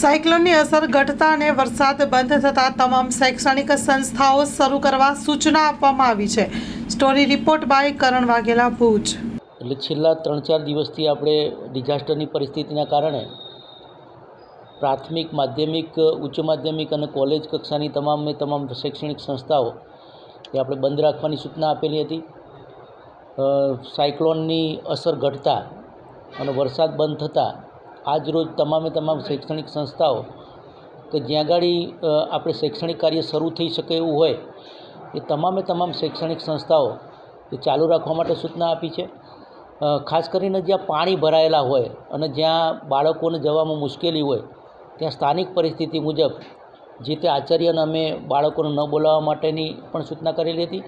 સાયક્લોનની અસર ઘટતા અને વરસાદ બંધ થતાં તમામ શૈક્ષણિક સંસ્થાઓ શરૂ કરવા સૂચના આપવામાં આવી છે. Story report by Karan Vaghela Bhuj. એટલે છેલ્લા ત્રણ ચાર દિવસથી આપણે ડિઝાસ્ટરની પરિસ્થિતિના કારણે પ્રાથમિક, માધ્યમિક, ઉચ્ચ માધ્યમિક અને કોલેજ કક્ષાની તમામે તમામ શૈક્ષણિક સંસ્થાઓ એ આપણે બંધ રાખવાની સૂચના આપેલી હતી. સાયક્લોનની અસર ઘટતા અને વરસાદ બંધ થતાં આજ રોજ તમામે તમામ શૈક્ષણિક સંસ્થાઓ કે જ્યાં ગાડી આપણે શૈક્ષણિક કાર્ય શરૂ થઈ શકે એવું હોય, એ તમામે તમામ શૈક્ષણિક સંસ્થાઓ એ ચાલુ રાખવા માટે સૂચના આપી છે. ખાસ કરીને જ્યાં પાણી ભરાયેલા હોય અને જ્યાં બાળકોને જવામાં મુશ્કેલી હોય, ત્યાં સ્થાનિક પરિસ્થિતિ મુજબ જે તે આચાર્યને અમે બાળકોને ન બોલાવવા માટેની પણ સૂચના કરેલી હતી.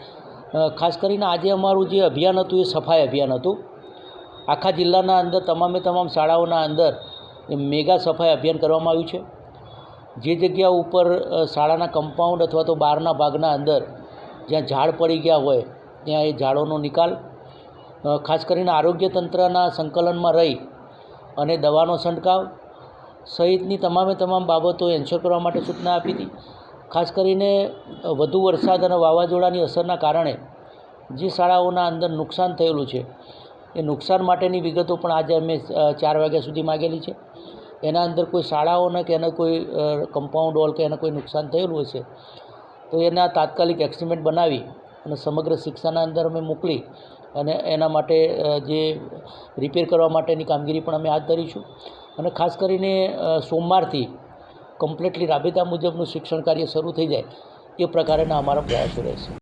ખાસ કરીને આજે અમારું જે અભિયાન હતું એ સફાઈ અભિયાન હતું. આખા જિલ્લાના અંદર, તમામે તમામ શાળાઓના અંદર મેગા સફાઈ અભિયાન કરવામાં આવ્યું છે. જે જગ્યા ઉપર શાળાના કમ્પાઉન્ડ અથવા તો બહારના ભાગના અંદર જ્યાં ઝાડ પડી ગયા હોય, ત્યાં એ ઝાડોનો નિકાલ ખાસ કરીને આરોગ્ય તંત્રના સંકલનમાં રહી અને દવાનો છંટકાવ સહિતની તમામે તમામ બાબતો એન્શ્યોર કરવા માટે સૂચના આપી હતી. ખાસ કરીને વધુ વરસાદ અને વાવાઝોડાની અસરના કારણે જે શાળાઓના અંદર નુકસાન થયેલું છે એ નુકસાન માટેની વિગતો પણ આજે અમે ચાર વાગ્યા સુધી માગેલી છે. એના અંદર કોઈ શાળાઓને કે એને કોઈ કમ્પાઉન્ડ વોલ કે એને કોઈ નુકસાન થયેલું હશે, તો એના તાત્કાલિક એસ્ટિમેટ બનાવી અને સમગ્ર શિક્ષાના અંદર અમે મોકલી અને એના માટે જે રિપેર કરવા માટેની કામગીરી પણ અમે હાથ ધરીશું. અને ખાસ કરીને સોમવારથી કમ્પ્લીટલી રાબેતા મુજબનું શિક્ષણ કાર્ય શરૂ થઈ જાય, એ પ્રકારેના અમારા પ્રયાસો રહેશે.